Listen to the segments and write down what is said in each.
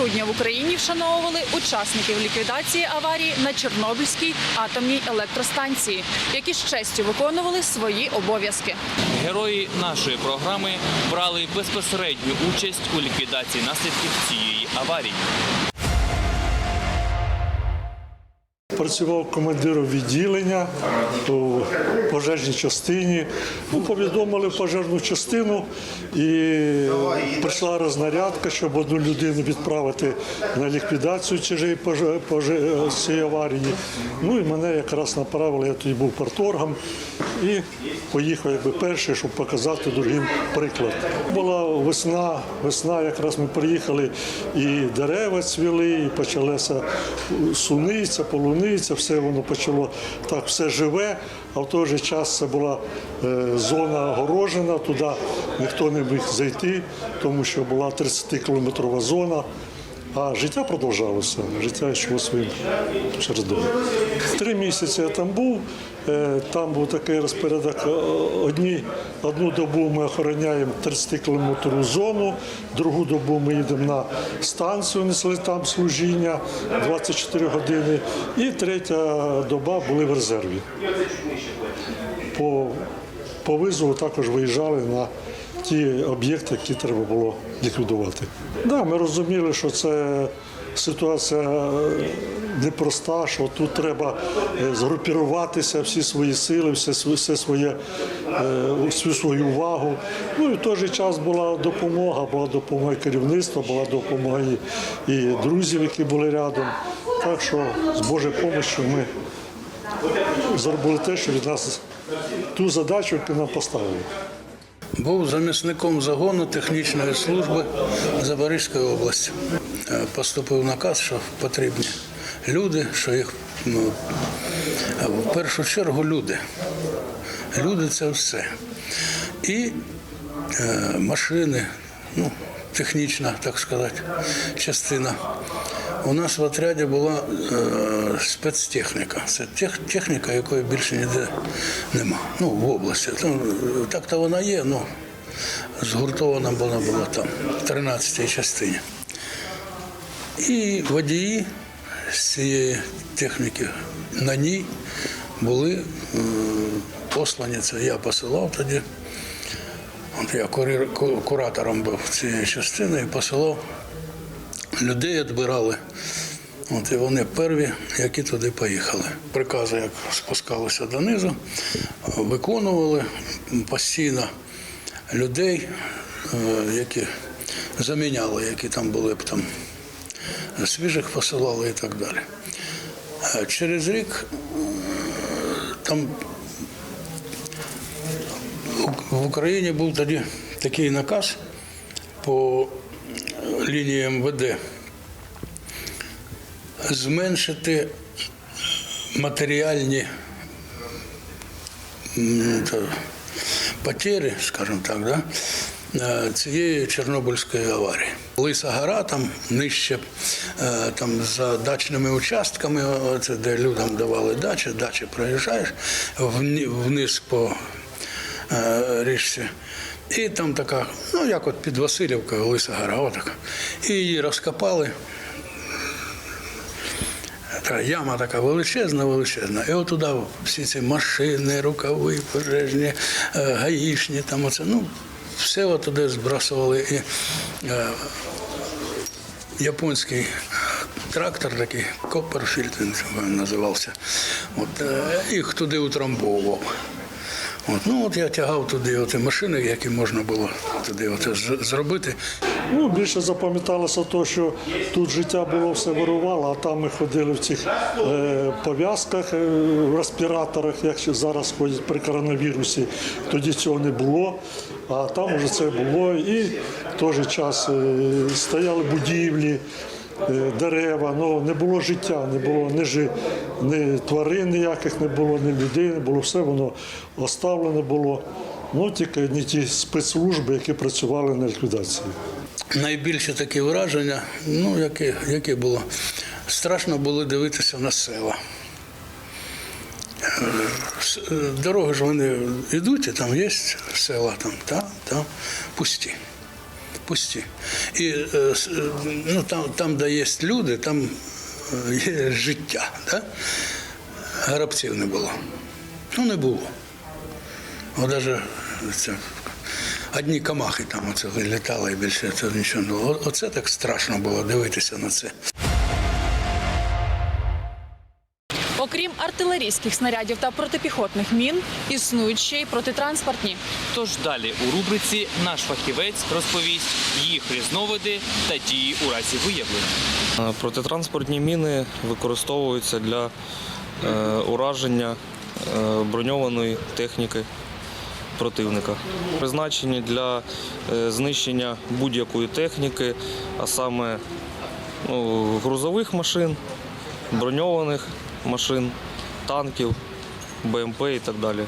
14 грудня в Україні вшановували учасників ліквідації аварії на Чорнобильській атомній електростанції, які з честю виконували свої обов'язки. Герої нашої програми брали безпосередню участь у ліквідації наслідків цієї аварії. Працював командиром відділення у пожежній частині. Ну, повідомили пожежну частину і прийшла рознарядка, щоб одну людину відправити на ліквідацію поже- цієї аварії. Ну і мене якраз направили, я тоді був парторгом і поїхав якби перший, щоб показати другим приклад. Була весна, весна, якраз ми приїхали, і дерева цвіли, і почалася суниця, полуниця, все воно почало так все живе. А в той же час це була е, зона огорожена, туди ніхто не міг зайти, тому що була 30-кілометрова зона. А життя продовжалося, життя йшло своїм чередом. Три місяці я там був. е, Там був такий розпорядок. е, Одні, одну добу ми охороняємо 30-кілометрову зону, другу добу ми їдемо на станцію, несли там служіння 24 години. І третя доба були в резерві. По, по визову також виїжджали на ті об'єкти, які треба було ліквідувати. Да, ми розуміли, що це ситуація е, непроста, що тут треба е, згрупіруватися, всі свої сили, все, все своє, е, всю свою увагу. Ну і в той же час була допомога, була допомога керівництва, була допомога і, і друзів, які були рядом. Так що з Божою допомогою ми зробили те, що від нас ту задачу, яку нам поставили. Був замісником загону технічної служби Запорізької області. Е, Поступив наказ, що потрібні люди, що їх ну, в першу чергу люди. Люди це все. І е, машини, ну, технічна, так сказати, частина. У нас в отряді була е, спецтехніка. Це тех, техніка, якої більше ніде нема. Ну, в області. Е, так-то вона є, але згуртована була, була там, в 13-й частині. І водії з цієї техніки на ній були е, послані. Це я посилав тоді. От я куратором був цієї частини і посилав людей відбирали. От, і вони перві, які туди поїхали. Прикази, як спускалися донизу, виконували постійно людей, е, які заміняли, які там були б там свіжих посилали і так далі. Через рік е, там в Україні був тоді такий наказ по лінії МВД зменшити матеріальні потери, скажімо так, да, е, цієї Чорнобильської аварії. Лиса гора там нижче, е, там за дачними участками, оце, де людям давали дачі, дачі проїжджаєш вниз по е, річці. І там така, ну як от під Васильівкою, Лиса гора, отака. І її розкопали. Та яма така величезна, величезна. І отуди всі ці машини, рукави, пожежні, е, гаїшні, там оце, ну, все отуди збрасували. І, е, японський трактор такий, Копперфільд він називався. От, е, їх туди утрамбовував. От, ну от я тягав туди оті машини, які можна було туди з- зробити. Ну, більше запам'яталося те, що тут життя було все вирувало, а там ми ходили в цих е, пов'язках, е, респіраторах, як зараз ходять при коронавірусі. Тоді цього не було, а там вже це було. І в той же час е, стояли будівлі. Е, Дерева, ну не було життя, не було ні, жи, ні тварин ніяких не було, ні людей не було, все воно оставлене було. Ну тільки не ті спецслужби, які працювали на ліквідації. Найбільше такі враження, ну, які, які було. Страшно було дивитися на села. Е, Дороги ж вони йдуть, і там є села, там, там, там, пусті. Пусті. І е, е, ну, там, там, де є люди, там е, є життя. Да? Грабців не було. Ну, не було. О, навіть це, одні камахи там оце літали і більше це нічого не було. Оце так страшно було дивитися на це. Артилерійських снарядів та протипіхотних мін, існують ще й протитранспортні. Тож далі у рубриці наш фахівець розповість їх різновиди та дії у разі виявлення. Е, Протитранспортні міни використовуються для е, ураження е, броньованої техніки противника. Призначені для е, знищення будь-якої техніки, а саме ну, грузових машин, броньованих машин, танків, БМП і так далі.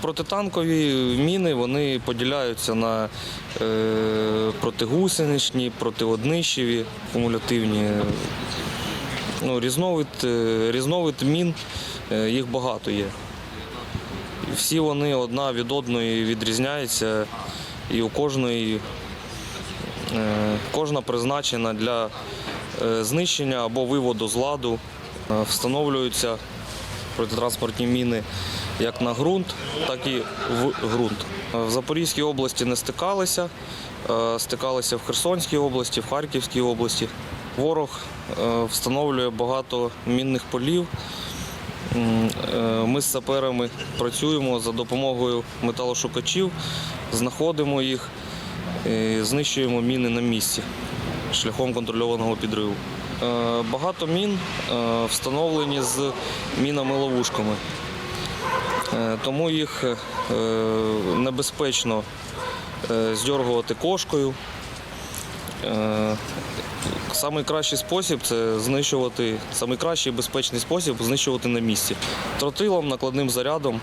Протитанкові міни вони поділяються на е, протигусеничні, протиоднищеві, кумулятивні. Ну, різновид, е, різновид мін, е, їх багато є. Всі вони одна від одної відрізняються, і у кожної е, кожна призначена для знищення або виводу з ладу. Встановлюються протитранспортні міни як на ґрунт, так і в ґрунт. В Запорізькій області не стикалися, е, стикалися в Херсонській області, в Харківській області. Ворог е, встановлює багато мінних полів. Е, Ми з саперами працюємо за допомогою металошукачів, знаходимо їх, знищуємо міни на місці шляхом контрольованого підриву. Е, Багато мін е, встановлені з мінами-ловушками, Е, тому їх небезпечно здьоргувати кошкою. Е, Самий кращий спосіб це знищувати, самий кращий і безпечний спосіб знищувати на місці. Тротилом, накладним зарядом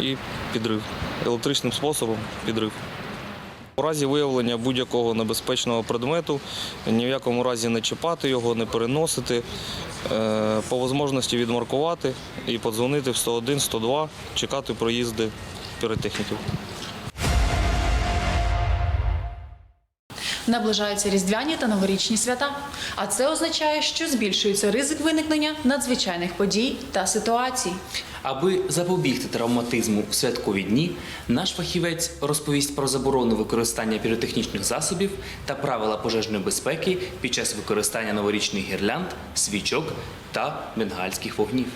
і підрив. Електричним способом підрив. У разі виявлення будь-якого небезпечного предмету ні в якому разі не чіпати його, не переносити, е, по можливості відмаркувати і подзвонити в 101, 102, чекати проїзди піротехніків. Наближаються різдвяні та новорічні свята. А це означає, що збільшується ризик виникнення надзвичайних подій та ситуацій. Аби запобігти травматизму в святкові дні, наш фахівець розповість про заборону використання піротехнічних засобів та правила пожежної безпеки під час використання новорічних гірлянд, свічок та бенгальських вогнів.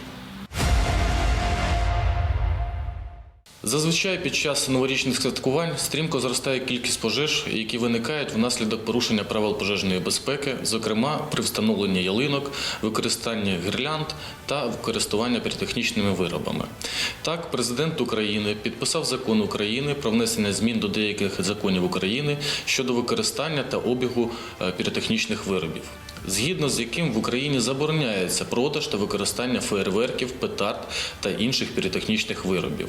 Зазвичай під час новорічних святкувань стрімко зростає кількість пожеж, які виникають внаслідок порушення правил пожежної безпеки, зокрема при встановленні ялинок, використанні гірлянд та користування піротехнічними виробами. Так, президент України підписав закон України про внесення змін до деяких законів України щодо використання та обігу е, піротехнічних виробів. Згідно з яким в Україні забороняється продаж та використання феєрверків, петард та інших піротехнічних виробів.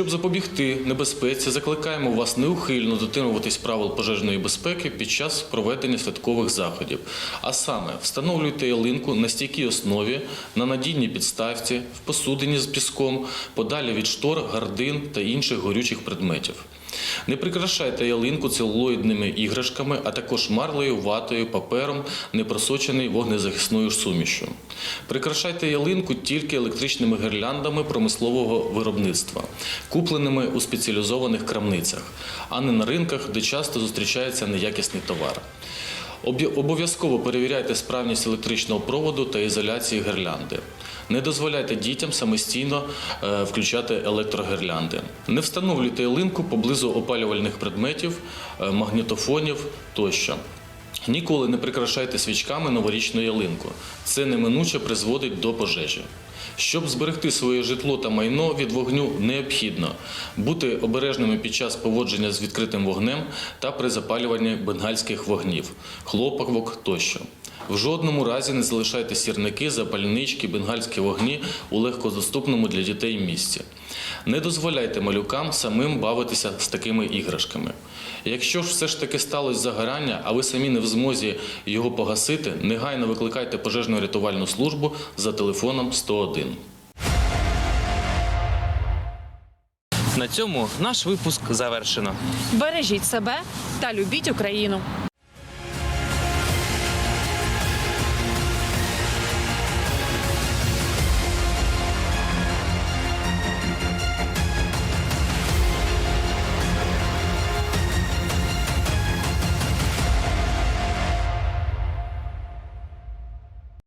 Щоб запобігти небезпеці, закликаємо вас неухильно дотримуватись правил пожежної безпеки під час проведення святкових заходів. А саме, встановлюйте ялинку на стійкій основі, на надійній підставці, в посудині з піском, подалі від штор, гардин та інших горючих предметів. Не прикрашайте ялинку целулоїдними іграшками, а також марлею, ватою, папером, не просочений вогнезахисною сумішю. Прикрашайте ялинку тільки електричними гірляндами промислового виробництва, купленими у спеціалізованих крамницях, а не на ринках, де часто зустрічається неякісний товар. Обов'язково перевіряйте справність електричного проводу та ізоляції гірлянди. Не дозволяйте дітям самостійно е, включати електрогірлянди. Не встановлюйте ялинку поблизу опалювальних предметів, е, магнітофонів тощо. Ніколи не прикрашайте свічками новорічну ялинку. Це неминуче призводить до пожежі. Щоб зберегти своє житло та майно від вогню, необхідно бути обережними під час поводження з відкритим вогнем та при запалюванні бенгальських вогнів, хлопок тощо. В жодному разі не залишайте сірники, запальнички, бенгальські вогні у легкодоступному для дітей місці. Не дозволяйте малюкам самим бавитися з такими іграшками. Якщо ж все ж таки сталося загорання, а ви самі не в змозі його погасити, негайно викликайте пожежну рятувальну службу за телефоном 101. На цьому наш випуск завершено. Бережіть себе та любіть Україну.